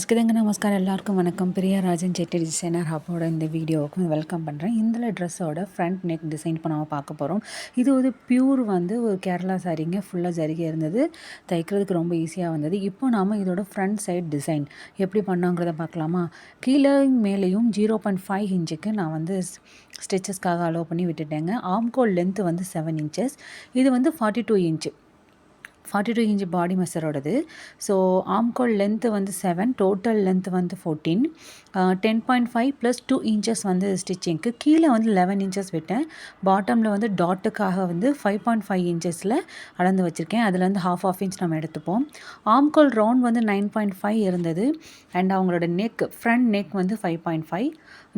அஸ்கிதங்க நமஸ்காரம் எல்லாருக்கும் வணக்கம். பிரியாராஜன் செட்டி டிசைனர் ஹப்போட இந்த வீடியோவுக்கு வெல்கம் பண்ணுறேன் இந்த ட்ரெஸ்ஸோட ஃப்ரண்ட் நெக் டிசைன் இப்போ நம்ம பார்க்க போகிறோம் இது ஒரு பியூர் வந்து ஒரு கேரளா சாரிங்க. ஃபுல்லாக ஜரிகை இருந்தது. தைக்கிறதுக்கு ரொம்ப ஈஸியாக வந்தது. இப்போ நாம் இதோட ஃப்ரண்ட் சைட் டிசைன் எப்படி பண்ணோங்கிறத பார்க்கலாமா? கீழே மேலேயும் ஜீரோ பாயிண்ட் ஃபைவ் இன்ச்சுக்கு நான் வந்து ஸ்டிச்சஸ்க்காக அலோவ் பண்ணி விட்டுட்டேங்க. ஆம்கோல் லென்த்து வந்து செவன் இன்ச்சஸ் இது வந்து forty two inch forty two inch body மெஷரோடது so ஆம்கோல் லென்த்து வந்து செவன் டோட்டல் லென்த் வந்து fourteen ten point five plus two inches வந்து ஸ்டிச்சிங்க்கு கீழே வந்து லெவன் இன்ச்சஸ் விட்டேன். பாட்டமில் வந்து டாட்டுக்காக வந்து ஃபைவ் பாயிண்ட் ஃபைவ் இன்ச்சஸில் அளந்து வச்சுருக்கேன். அதில் வந்து ஹாஃப் ஆஃப் இன்ச் நம்ம எடுத்துப்போம். ஆம்கோல் ரவுண்ட் வந்து நைன் பாயிண்ட் ஃபைவ் இருந்தது. அண்ட் அவங்களோட நெக் ஃப்ரண்ட் நெக் வந்து ஃபைவ் பாயிண்ட் ஃபைவ்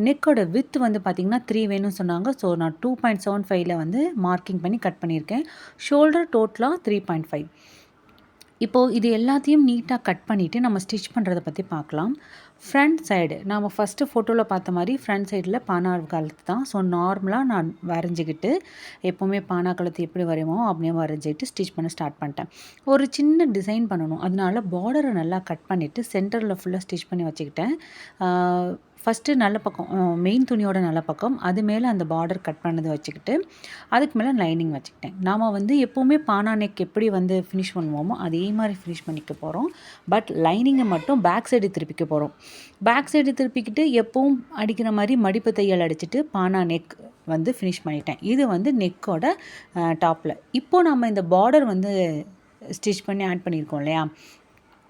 நெக்கோட வித் வந்து பார்த்திங்கன்னா த்ரீ வேணும்னு சொன்னாங்க. ஸோ நான் டூ பாயிண்ட் செவன் ஃபைவ்ல வந்து மார்க்கிங் பண்ணி கட் பண்ணியிருக்கேன். ஷோல்டர் டோட்டலாக த்ரீ பாயிண்ட் ஃபைவ் இப்போது இது எல்லாத்தையும் நீட்டாக கட் பண்ணிவிட்டு நம்ம ஸ்டிச் பண்ணுறதை பற்றி பார்க்கலாம். ஃப்ரண்ட் சைடு நாம் ஃபஸ்ட்டு ஃபோட்டோவில் பார்த்த மாதிரி ஃப்ரண்ட் சைடில் பானா கழுத்து தான். ஸோ நார்மலாக நான் வரைஞ்சிக்கிட்டு எப்போவுமே பானா கழுத்து எப்படி வரையுமோ அப்படியே வரைஞ்சிக்கிட்டு ஸ்டிச் பண்ண ஸ்டார்ட் பண்ணிட்டேன். ஒரு சின்ன டிசைன் பண்ணணும். அதனால பார்டரை நல்லா கட் பண்ணிவிட்டு சென்டரில் ஃபுல்லாக ஸ்டிச் பண்ணி வச்சுக்கிட்டேன். ஃபஸ்ட்டு நல்ல பக்கம் மெயின் துணியோட நல்ல பக்கம் அது மேலே அந்த பார்டர் கட் பண்ணது வச்சுக்கிட்டு அதுக்கு மேலே லைனிங் வச்சுக்கிட்டேன். நாம் வந்து எப்போவுமே பானா நெக் எப்படி வந்து ஃபினிஷ் பண்ணுவோமோ அதே மாதிரி ஃபினிஷ் பண்ணிக்க போகிறோம் பட் லைனிங்கை மட்டும் பேக் சைடு திருப்பிக்க போகிறோம் பேக் சைடு திருப்பிக்கிட்டு எப்பவும் அடிக்கிற மாதிரி மடிப்பு தையல் அடிச்சுட்டு பானா நெக் வந்து ஃபினிஷ் பண்ணிட்டேன். இது வந்து நெக்கோட டாப்பில் இப்போது நம்ம இந்த பார்டர் வந்து ஸ்டிச் பண்ணி ஆட் பண்ணியிருக்கோம் இல்லையா?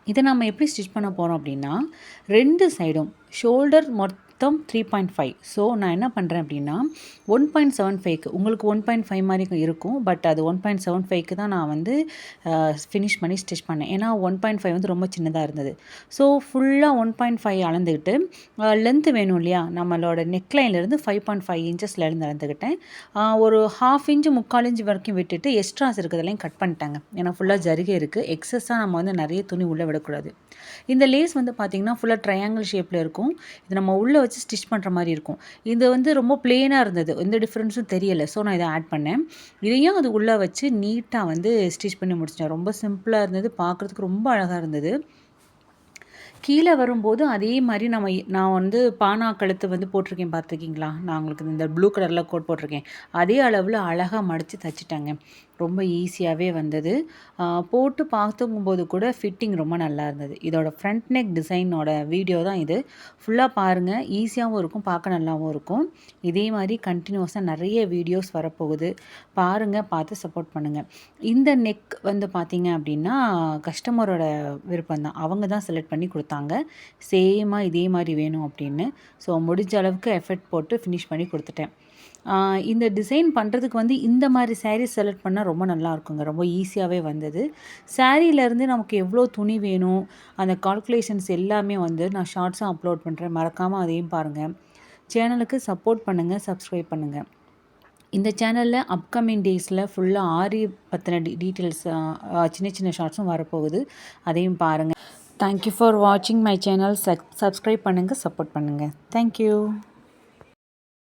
இதை நம்ம எப்படி ஸ்டிச் பண்ண போகிறோம் அப்படின்னா ரெண்டு சைடும் ஷோல்டர் மொத்த மொத்தம் த்ரீ பாயிண்ட் ஃபைவ் ஸோ நான் என்ன பண்ணுறேன் அப்படின்னா ஒன் பாயிண்ட் செவன் ஃபைவ்க்கு உங்களுக்கு ஒன் பாயிண்ட் ஃபைவ் மாதிரி இருக்கும் பட் அது ஒன் பாயிண்ட் செவன் ஃபைவ்க்கு தான் நான் வந்து ஃபினிஷ் பண்ணி ஸ்டிச் பண்ணேன். ஏன்னா ஒன் பாயிண்ட் ஃபைவ் வந்து ரொம்ப சின்னதாக இருந்தது. ஸோ ஃபுல்லாக ஒன் பாயிண்ட் ஃபைவ் அளந்துக்கிட்டு லென்த்து வேணும் இல்லையா? நம்மளோட நெக்லைன்லேருந்து ஃபைவ் பாயிண்ட் ஃபைவ் இன்ச்சஸில் இருந்து அளந்துக்கிட்டேன் ஒரு ஹாஃப் இன்ச்சு முக்கால் இன்ச்சு வரைக்கும் விட்டுட்டு எக்ஸ்ட்ராஸ் இருக்கிறதெல்லாம் கட் பண்ணிட்டாங்க. ஏன்னா ஃபுல்லாக ஜருகே இருக்குது எக்ஸஸாக நம்ம வந்து நிறைய துணி உள்ளே விடக்கூடாது. இந்த லேஸ் வந்து பார்த்திங்கன்னா ஃபுல்லாக ட்ரையாங்கிள் ஷேப்பில் இருக்கும். இது நம்ம உள்ளே வச்சு ஸ்டிச் பண்ணுற மாதிரி இருக்கும். இது வந்து ரொம்ப பிளெயினாக இருந்தது. எந்த டிஃப்ரென்ஸும் தெரியலை. ஸோ நான் இதை ஆட் பண்ணேன். இதையும் அது உள்ளே வச்சு நீட்டாக வந்து ஸ்டிச் பண்ணி முடிச்சிட்டேன். ரொம்ப சிம்பிளாக இருந்தது. பார்க்குறதுக்கு ரொம்ப அழகாக இருந்தது. கீழே வரும்போது அதே மாதிரி நம்ம நான் வந்து பானா கழுத்து வந்து போட்டிருக்கேன். பார்த்துருக்கீங்களா? நான் உங்களுக்கு இந்த ப்ளூ கலரில் கோட் போட்டிருக்கேன். அதே அளவில் அழகாக மடித்து தச்சுட்டாங்க. ரொம்ப ஈஸியாகவே வந்தது. போட்டு பார்த்துக்கும்போது கூட ஃபிட்டிங் ரொம்ப நல்லா இருந்தது. இதோட ஃப்ரண்ட் நெக் டிசைனோட வீடியோ தான் இது. ஃபுல்லாக பாருங்கள் ஈஸியாகவும் இருக்கும் பார்க்க நல்லாவும் இருக்கும். இதே மாதிரி கண்டினியூஸாக நிறைய வீடியோஸ் வரப்போகுது. பாருங்கள் பார்த்து சப்போர்ட் பண்ணுங்கள் இந்த நெக் வந்து பார்த்தீங்க அப்படின்னா கஸ்டமரோட விருப்பம் தான் அவங்க தான் செலக்ட் பண்ணி கொடுத்தாங்க. சேமாக இதே மாதிரி வேணும் அப்படின்னு. ஸோ முடிஞ்ச அளவுக்கு எஃபர்ட் போட்டு ஃபினிஷ் பண்ணி கொடுத்துட்டேன். இந்த டிசைன் பண்ணுறதுக்கு வந்து இந்த மாதிரி சாரீ செலக்ட் பண்ணால் ரொம்ப நல்லா இருக்குங்க ரொம்ப ஈஸியாகவே வந்தது. சாரீலேருந்து நமக்கு எவ்வளோ துணி வேணும் அந்த கால்குலேஷன்ஸ் எல்லாமே வந்து நான் ஷார்ட்ஸும் அப்லோட் பண்ணுறேன் மறக்காமல் அதையும் பாருங்கள் சேனலுக்கு சப்போர்ட் பண்ணுங்கள் சப்ஸ்கிரைப் பண்ணுங்கள் இந்த சேனலில் அப்கமிங் டேஸில் ஃபுல்லாக ஆரி பற்றின டீ டீட்டெயில்ஸ் சின்ன சின்ன ஷார்ட்ஸும் வரப்போகுது. அதையும் பாருங்கள் தேங்க்யூ ஃபார் வாட்சிங் மை சேனல் சப் சப்ஸ்கிரைப் பண்ணுங்கள் சப்போர்ட் பண்ணுங்கள் தேங்க்யூ